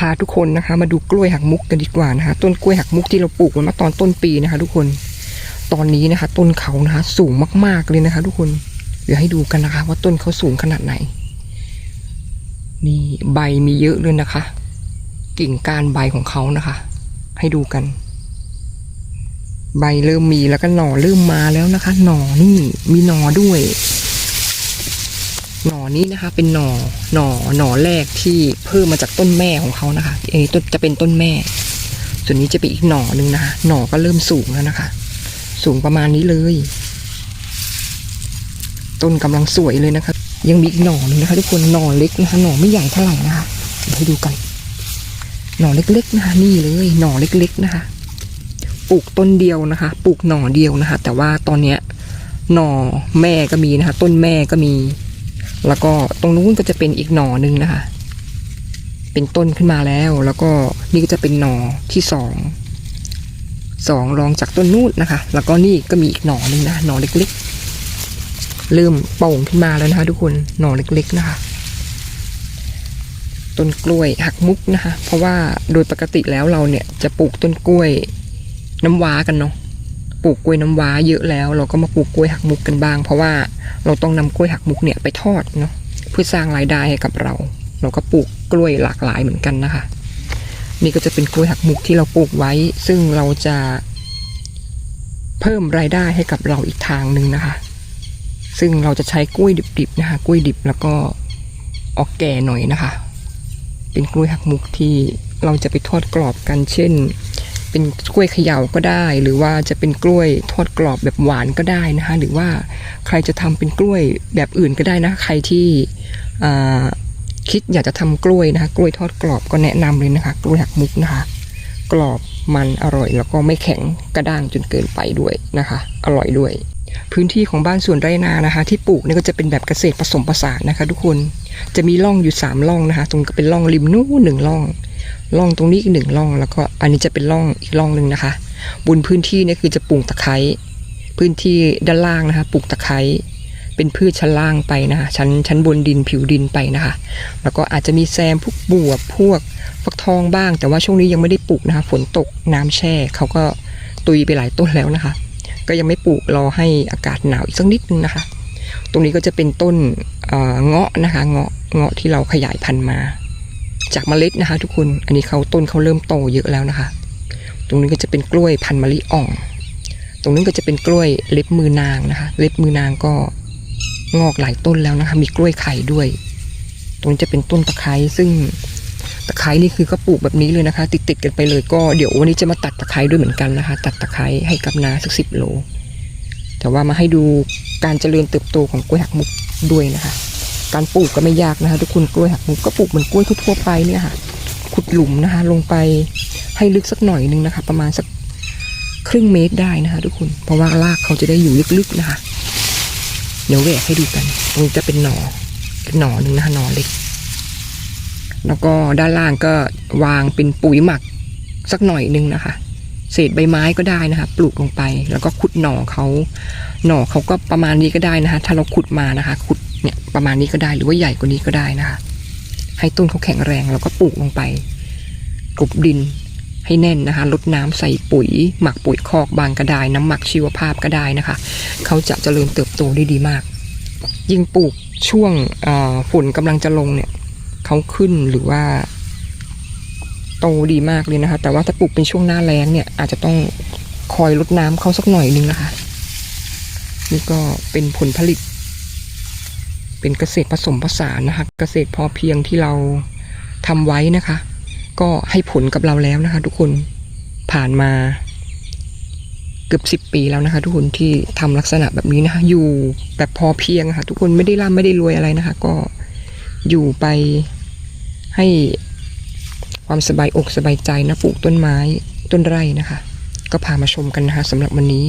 พาทุกคนนะคะ มาดูกล้วยหักมุกกันดีกว่านะคะ ต้นกล้วยหักมุกที่เราปลูกไว้มาตอนต้นปีนะคะ ทุกคนตอนนี้นะคะ ต้นเขานะคะ สูงมาก ๆเลยนะคะ ทุกคนเดี๋ยวให้ดูกันนะคะ ว่าต้นเขาสูงขนาดไหน นี่ใบมีเยอะเลยนะคะ กิ่งก้านใบของเขานะคะ ให้ดูกัน ใบเริ่มมีแล้วก็หน่อเริ่มมาแล้วนะคะ หน่อนี่มีหน่อด้วย หน่อนี้นะคะ เป็นหน่อหน่อหน่อแรกที่เพิ่มมาจากต้นแม่ของเขานะคะอันนี้ต้นจะเป็นต้นแม่ ส่วนนี้จะเป็นอีกหน่อหนึ่งนะคะหน่อก็เริ่มสูงแล้วนะคะ สูงประมาณนี้เลย ต้นกำลังสวยเลยนะคะ ยังมีอีกหน่อหนึ่งนะคะ ทุกคนหน่อเล็กนะคะหน่อไม่ใหญ่เท่าไหร่นะคะเดี๋ยวให้ดูกัน หน่อเล็กๆนะคะนี่เลย หน่อเล็ก ๆนะคะปลูกต้นเดียวนะคะ ปลูกหน่อเดียวนะคะ แต่ว่าตอนเนี้ยหน่อแม่ก็มีนะคะ ต้นแม่ก็มี แล้วก็ตรงนู้นก็จะเป็นอีกหน่อหนึ่งนะคะ เป็นต้นขึ้นมาแล้ว แล้วก็นี่ก็จะเป็นหน่อที่สองสองรองจากต้นนู้นนะคะ แล้วก็นี่ก็มีอีกหน่อหนึ่งนะหน่อเล็กๆ เริ่มโป่งขึ้นมาแล้วนะคะ ทุกคนหน่อเล็กๆนะคะต้นกล้วยหักมุกนะคะ เพราะว่าโดยปกติแล้วเราเนี่ยจะปลูกต้นกล้วยน้ำว้ากันเนาะ ปลูกกล้วยน้ำว้าเยอะแล้ว เราก็มาปลูกกล้วยหักมุกกันบ้าง เพราะว่าเราต้องนำกล้วยหักมุกเนี่ยไปทอดเนาะเพื่อสร้างรายได้ให้กับเรา เราก็ปลูกกล้วยหลากหลายเหมือนกันนะคะ นี่ก็จะเป็นกล้วยหักมุกที่เราปลูกไว้ ซึ่งเราจะ เพิ่มรายได้ให้กับเราอีกทางหนึ่งนะคะ ซึ่งเราจะใช้กล้วยดิบๆนะคะ กล้วยดิบแล้วก็ออกแก่หน่อยนะคะ เป็นกล้วยหักมุกที่เราจะไปทอดกรอบกันเช่น เป็นกล้วยเขย่าก็ได้ หรือว่าจะเป็นกล้วยทอดกรอบแบบหวานก็ได้นะคะหรือว่าใครจะทำเป็นกล้วยแบบอื่นก็ได้นะใครที่คิดอยากจะทำกล้วยนะคะกล้วยทอดกรอบก็แนะนำเลยนะคะ กล้วยหักมุกนะคะ กรอบมันอร่อย แล้วก็ไม่แข็งกระด้างจนเกินไปด้วยนะคะ อร่อยด้วย พื้นที่ของบ้านสวนไร่นานะคะ ที่ปลูกเนี่ยก็จะเป็นแบบเกษตรผสมผสานนะคะ ทุกคนจะมีร่องอยู่สามร่องนะคะ ตรงก็เป็นร่องริมนู้นหนึ่งร่อง ร่องตรงนี้อีกหนึ่งร่องแล้วก็อันนี้จะเป็นร่องอีกร่องหนึ่งนะคะ บนพื้นที่นี่คือจะปลูกตะไคร้พื้นที่ด้านล่างนะคะปลูกตะไคร้เป็นพืชชั้นล่างไปนะคะชั้นชั้นบนดินผิวดินไปนะคะ แล้วก็อาจจะมีแซมพวกบวบพวกฟักทองบ้าง แต่ว่าช่วงนี้ยังไม่ได้ปลูกนะคะฝนตกน้ำแช่เขาก็ตุยไปหลายต้นแล้วนะคะ ก็ยังไม่ปลูกรอให้อากาศหนาวอีกสักนิดนึงนะคะ ตรงนี้ก็จะเป็นต้นเงาะนะคะ เงาะเงาะที่เราขยายพันธุ์มา จากเมล็ดนะคะ ทุกคน อันนี้เขาต้นเขาเริ่มโตเยอะแล้วนะคะ ตรงนี้ก็จะเป็นกล้วยพันมะลิอ่อง ตรงนี้ก็จะเป็นกล้วยเล็บมือนางนะคะ เล็บมือนางก็งอกหลายต้นแล้วนะคะ มีกล้วยไข่ด้วย ตรงนี้จะเป็นต้นตะไคร้ซึ่งตะไคร้นี่คือก็ปลูกแบบนี้เลยนะคะ ติดติดๆกันไปเลยก็เดี๋ยววันนี้จะมาตัดตะไคร้ด้วยเหมือนกันนะคะ ตัดตะไคร้ให้กับนาสักสิบโล แต่ว่ามาให้ดูการเจริญเติบโตของกล้วยหักมุกด้วยนะคะ การปลูกก็ไม่ยากนะคะ ทุกคนกล้วยหักมุกก็ปลูกเหมือนกล้วยทั่วไปเนี่ยค่ะ ขุดหลุมนะคะ ลงไปให้ลึกสักหน่อยนึงนะคะ ประมาณสักครึ่งเมตรได้นะคะ ทุกคน เพราะว่ารากเขาจะได้อยู่ลึกๆนะคะ เดี๋ยวแหวกให้ดูกันตรงนี้จะเป็นหนอเป็นหนอหนึ่งนะคะหนอเล็ก แล้วก็ด้านล่างก็วางเป็นปุ๋ยหมักสักหน่อยหนึงนะคะ เศษใบไม้ก็ได้นะคะ ปลูกลงไป แล้วก็ขุดหน่อเขาหน่อเขาก็ประมาณนี้ก็ได้นะคะ ถ้าเราขุดมานะคะ ขุด เนี่ยประมาณนี้ก็ได้หรือว่าใหญ่กว่านี้ก็ได้นะคะ ให้ต้นเขาแข็งแรงแล้วก็ปลูกลงไปกลบดินให้แน่นนะคะลดน้ำใส่ปุ๋ย หมักปุ๋ยคอกบางก็ได้น้ำหมักชีวภาพก็ได้นะคะ เขาจะเจริญเติบโตได้ดีมาก ยิ่งปลูกช่วงฝนกำลังจะลงเนี่ยเขาขึ้นหรือว่า โตดีมากเลยนะคะ แต่ว่าถ้าปลูกเป็นช่วงหน้าแล้งเนี่ย อาจจะต้องคอยลดน้ำเขาสักหน่อยนึงนะคะ นี่ก็เป็นผลผลิต เป็นเกษตรผสมผสานนะคะเกษตรพอเพียงที่เราทำไว้นะคะ ก็ให้ผลกับเราแล้วนะคะ ทุกคนผ่านมาเกือบสิบปีแล้วนะคะ ทุกคนที่ทำลักษณะแบบนี้นะคะอยู่แบบพอเพียงค่ะ ทุกคนไม่ได้ร่ำไม่ได้รวยอะไรนะคะ ก็อยู่ไปให้ความสบายอกสบายใจนะปลูกต้นไม้ต้นไร่นะคะ ก็พามาชมกันนะคะสำหรับวันนี้